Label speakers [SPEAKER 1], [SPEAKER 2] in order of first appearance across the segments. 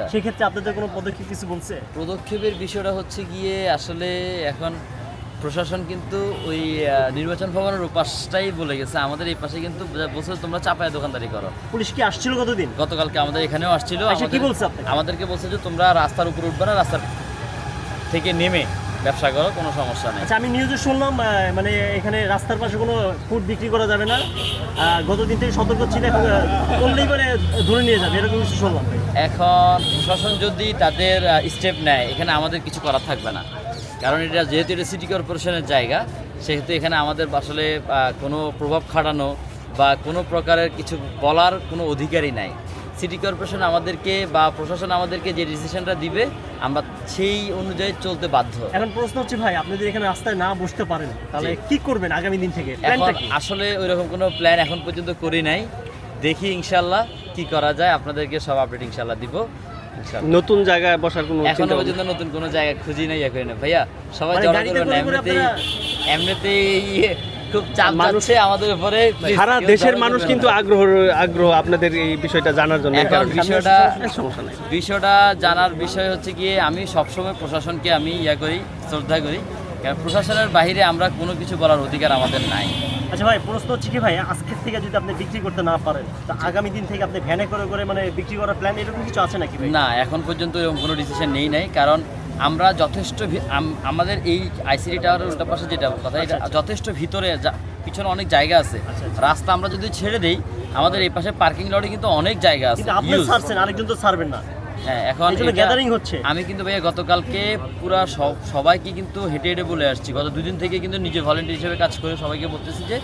[SPEAKER 1] আচ্ছা।
[SPEAKER 2] সেক্ষেত্রে আপনাদের কোনো পদক্ষেপ কিছু বলছে?
[SPEAKER 1] পদক্ষেপের বিষয়টা হচ্ছে গিয়ে আসলে এখন প্রশাসন কিন্তু ওই নির্বাচন ভবনের উপাসটাই বলে গেছে। আমাদের এই পাশে কিন্তু বলছে তোমরা চাপায় দোকানদারি করো।
[SPEAKER 2] পুলিশ কি আসছিল কতদিন?
[SPEAKER 1] গতকালকে আমাদের এখানেও আসছিল।
[SPEAKER 2] আচ্ছা, কি বলছে
[SPEAKER 1] আমাদেরকে বলছে যে তোমরা রাস্তার উপর উঠবে না রাস্তার থেকে নেমে ব্যবসা করো কোনো সমস্যা নেই।
[SPEAKER 2] আচ্ছা আমি নিউজে শুনলাম মানে এখানে রাস্তার পাশে কোনো ফুড বিক্রি করা যাবে না। গত দিন থেকে সতর্ক ছিল এখন করলেই মানে ধরে নিয়ে যাবে এরকম কিছু শুনলাম।
[SPEAKER 1] এখন প্রশাসন যদি তাদের স্টেপ নেয় এখানে আমাদের কিছু করার থাকবে না। কারণ এটা যেহেতু এটা সিটি কর্পোরেশনের জায়গা সেহেতু এখানে আমাদের আসলে কোনো প্রভাব খাটানো বা কোনো প্রকারের কিছু বলার কোনো অধিকারই নাই। সিটি কর্পোরেশন আমাদেরকে বা প্রশাসন আমাদেরকে যে ডিসিশনটা দিবে আমরা সেই অনুযায়ী চলতে বাধ্য।
[SPEAKER 2] এখন প্রশ্ন হচ্ছে ভাই আপনি যদি এখানে রাস্তায় না বসতে পারেন তাহলে কি করবেন আগামী দিন থেকে?
[SPEAKER 1] এখন
[SPEAKER 2] প্ল্যানটা কি?
[SPEAKER 1] আসলে ওইরকম কোনো প্ল্যান এখন পর্যন্ত করি নাই। দেখি ইনশাল্লাহ কি করা যায় আপনাদেরকে সব আপডেট ইনশাল্লাহ দিব।
[SPEAKER 3] নতুন জায়গায় বসার কোনো এখনও
[SPEAKER 1] পর্যন্ত নতুন কোনো জায়গা খুঁজি নাই এখন ভাইয়া সবাই
[SPEAKER 2] মানে
[SPEAKER 1] জড়ো
[SPEAKER 2] গাড়িতে
[SPEAKER 1] করবেন না
[SPEAKER 2] করে করে
[SPEAKER 1] এমনিতেই এমনিতেই ইয়ে খুব চাপ
[SPEAKER 3] মানুষ-
[SPEAKER 1] যাচ্ছে আমাদের উপরে
[SPEAKER 3] সারা দেশের মানুষ কিন্তু আগ্রহ আগ্রহ আপনাদের এই বিষয়টা জানার জন্য
[SPEAKER 1] এখন বিষয়টা
[SPEAKER 3] সমস্যা নাই।
[SPEAKER 1] বিষয়টা জানার বিষয় হচ্ছে গিয়ে আমি সবসময় প্রশাসনকে আমি ইয়া করি শ্রদ্ধা করি। কারণ প্রশাসনের বাইরে আমরা কোনো কিছু বলার অধিকার আমাদের নাই।
[SPEAKER 2] আচ্ছা ভাই প্রশ্ন হচ্ছে কি ভাই আজকের থেকে যদি আপনি বিক্রি করতে না পারেন তা আগামী দিন থেকে আপনি ভ্যানে করে করে মানে বিক্রি করার প্ল্যান এরকম কিছু আছে নাকি ভাই?
[SPEAKER 1] না এখন পর্যন্ত এরকম কোনো ডিসিশন নেই নাই। কারণ আমরা যথেষ্ট আমাদের এই আইসিডি টাওয়ারের উল্টা পাশে যেটা কথা এটা
[SPEAKER 2] আচ্ছা, আচ্ছা।
[SPEAKER 1] যথেষ্ট ভিতরে পিছনে অনেক জায়গা আছে
[SPEAKER 2] আচ্ছা।
[SPEAKER 1] রাস্তা আমরা যদি ছেড়ে দেই আমাদের এই পাশে পার্কিং লটে কিন্তু অনেক জায়গা আছে
[SPEAKER 2] আপনি। ছাড়ছেন আরেকজন তো ছাড়বেন না
[SPEAKER 1] হ্যাঁ এখন
[SPEAKER 2] জন্য হচ্ছে।
[SPEAKER 1] আমি কিন্তু ভাইয়া গতকালকে পুরা সব সবাইকে কিন্তু হেঁটে হেঁটে বলে আসছি গত দুদিন থেকে কিন্তু নিজে ভলেন্টিয়ার হিসেবে কাজ করে সবাইকে বলতেছি যে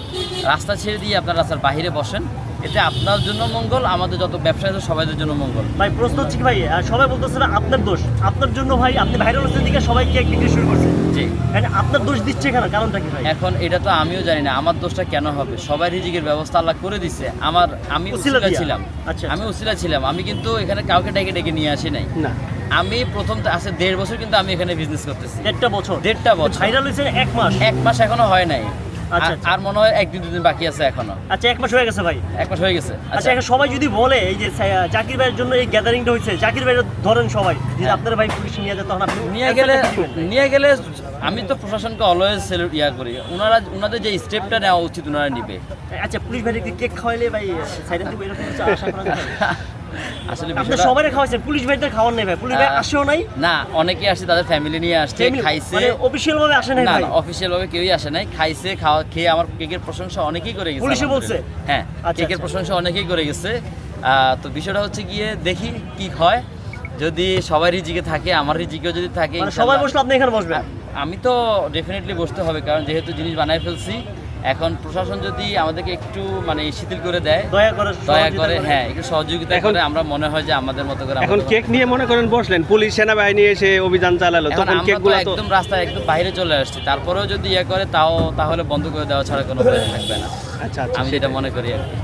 [SPEAKER 1] রাস্তা ছেড়ে দিয়ে আপনার রাস্তার বাইরে বসেন এতে আপনার জন্য মঙ্গল আমাদের যত ব্যবসায়ী সবাইদের জন্য মঙ্গল।
[SPEAKER 2] ভাই প্রশ্ন হচ্ছে কি ভাই সবাই বলতেছে না আপনার দোষ। আপনার জন্য ভাই আপনি ভাইরাল হচ্ছেন দিকে সবাই কেক বিক্রি শুরু করছে?
[SPEAKER 1] জি।
[SPEAKER 2] মানে আপনার দোষ দিচ্ছে কেন? কারণটা কি ভাই?
[SPEAKER 1] এখন এটা তো আমিও জানি না আমার দোষটা কেন হবে? সবাই রিজিকের ব্যবস্থা আল্লাহ করে দিছে। আমার আমি
[SPEAKER 2] উসিলা
[SPEAKER 1] ছিলাম।
[SPEAKER 2] আচ্ছা,
[SPEAKER 1] আমি উসিলা ছিলাম আমি কিন্তু এখানে কাউকে ডেকে ডেকে নিয়ে আসি নাই।
[SPEAKER 3] না।
[SPEAKER 1] আমি প্রথম আছে দেড় বছর কিন্তু আমি এখানে বিজনেস করতেছি।
[SPEAKER 2] দেড়টা বছর?
[SPEAKER 1] দেড়টা বছর।
[SPEAKER 2] ভাইরাল হয়েছে এক মাস।
[SPEAKER 1] এক মাস এখনও হয় নাই।
[SPEAKER 2] আচ্ছা,
[SPEAKER 1] আর-
[SPEAKER 2] আচ্ছা।
[SPEAKER 1] আর মনে হয় একদিন দুদিন বাকি আছে এখনও।
[SPEAKER 2] আচ্ছা এক মাস হয়ে গেছে ভাই।
[SPEAKER 1] এক মাস হয়ে গেছে।
[SPEAKER 2] আচ্ছা
[SPEAKER 1] আচ্ছা
[SPEAKER 2] এখন সবাই যদি বলে এই যে জাকির ভাইয়ের জন্য এই গ্যাদারিংটা হয়েছে জাকির ভাই ধরেন সবাই যদি
[SPEAKER 1] হ্যাঁ।
[SPEAKER 2] আপনার ভাই পুলিশ নিয়ে যায় তখন আপনি
[SPEAKER 1] নিয়ে গেলে নিয়ে গেলে আমি তো প্রশাসনকে অলওয়েজ সেলুট ইয়া করি। ওনারা ওনাদের যে স্টেপটা নেওয়া উচিত ওনারা নিবে।
[SPEAKER 2] আচ্ছা পুলিশ ভাই কেক খাওয়াইলে ভাই সাইডে দিব এরকম আশা করা যায়
[SPEAKER 1] আসলে
[SPEAKER 2] আপনি খাওয়াইছেন পুলিশ ভাইদের খাওয়ার নেই ভাই পুলিশ ভাই আসেও নাই।
[SPEAKER 1] না অনেকে আসছে তাদের ফ্যামিলি নিয়ে আসছে খাইছে।
[SPEAKER 2] মানে অফিসিয়াল ভাবে আসে নাই
[SPEAKER 1] না
[SPEAKER 2] ভাই।
[SPEAKER 1] অফিসিয়াল ভাবে কেউই আসে নাই খাইছে খাওয়া খেয়ে আমার কেকের প্রশংসা অনেকেই করে গেছে
[SPEAKER 2] পুলিশে বলছে?
[SPEAKER 1] হ্যাঁ
[SPEAKER 2] আচ্ছা,
[SPEAKER 1] কেকের
[SPEAKER 2] আচ্ছা।
[SPEAKER 1] প্রশংসা অনেকেই করে গেছে। তো বিষয়টা হচ্ছে গিয়ে দেখি কি হয়। যদি সবাই রিজিকে থাকে আমার রিজিকেও যদি থাকে
[SPEAKER 2] মানে সবাই বসলে আপনি এখানে বসবেন?
[SPEAKER 1] আমি তো ডেফিনেটলি বসতে হবে কারণ যেহেতু জিনিস বানায় ফেলছি এখন প্রশাসন যদি আমাদেরকে একটু মানে শিথিল করে দেয়
[SPEAKER 2] দয়া করে
[SPEAKER 1] দয়া করে। হ্যাঁ একটু সহযোগিতা করে আমরা মনে হয় যে আমাদের মতো করে
[SPEAKER 3] এখন কেক নিয়ে মনে করেন বসলেন পুলিশ সেনাবাহিনী এসে অভিযান চালালো তখন কেকগুলো
[SPEAKER 1] একদম রাস্তায় একদম বাইরে চলে আসছে তারপরেও যদি ইয়ে করে তাও তাহলে বন্ধ করে দেওয়া ছাড়া কোনো উপায় থাকবে না।
[SPEAKER 3] আচ্ছা আচ্ছা
[SPEAKER 1] আমি যেটা মনে করি আর কি।